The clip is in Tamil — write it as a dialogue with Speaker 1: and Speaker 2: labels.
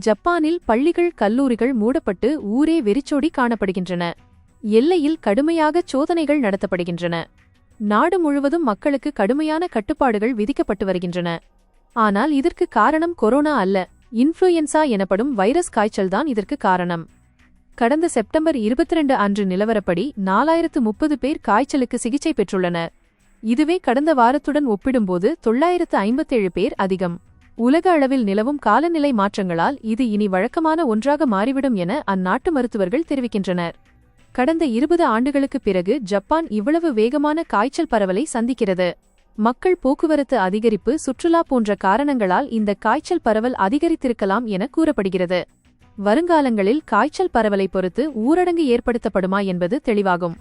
Speaker 1: ஜப்பானில் பள்ளிகள் கல்லூரிகள் மூடப்பட்டு ஊரே வெறிச்சோடி காணப்படுகின்றன. எல்லையில் கடுமையாக சோதனைகள் நடத்தப்படுகின்றன. நாடு முழுவதும் மக்களுக்கு கடுமையான கட்டுப்பாடுகள் விதிக்கப்பட்டு வருகின்றன. ஆனால் இதற்கு காரணம் கொரோனா அல்ல. இன்ஃப்ளூயன்சா எனப்படும் வைரஸ் காய்ச்சல்தான் இதற்கு காரணம். கடந்த செப்டம்பர் 22 அன்று நிலவரப்படி நாலாயிரத்து முப்பது பேர் காய்ச்சலுக்கு சிகிச்சை பெற்றுள்ளனர். இதுவே கடந்த வாரத்துடன் ஒப்பிடும்போது தொள்ளாயிரத்து ஐம்பத்தேழு பேர் அதிகம். உலக அளவில் நிலவும் காலநிலை மாற்றங்களால் இது இனி வழக்கமான ஒன்றாக மாறிவிடும் என அந்நாட்டு மருத்துவர்கள் தெரிவிக்கின்றனர். கடந்த இருபது ஆண்டுகளுக்குப் பிறகு ஜப்பான் இவ்வளவு வேகமான காய்ச்சல் பரவலை சந்திக்கிறது. மக்கள் போக்குவரத்து அதிகரிப்பு சுற்றுலா போன்ற காரணங்களால் இந்த காய்ச்சல் பரவல் அதிகரித்திருக்கலாம் என கூறப்படுகிறது. வருங்காலங்களில் காய்ச்சல் பரவலை பொறுத்து ஊரடங்கு ஏற்படுத்தப்படுமா என்பது தெளிவாகும்.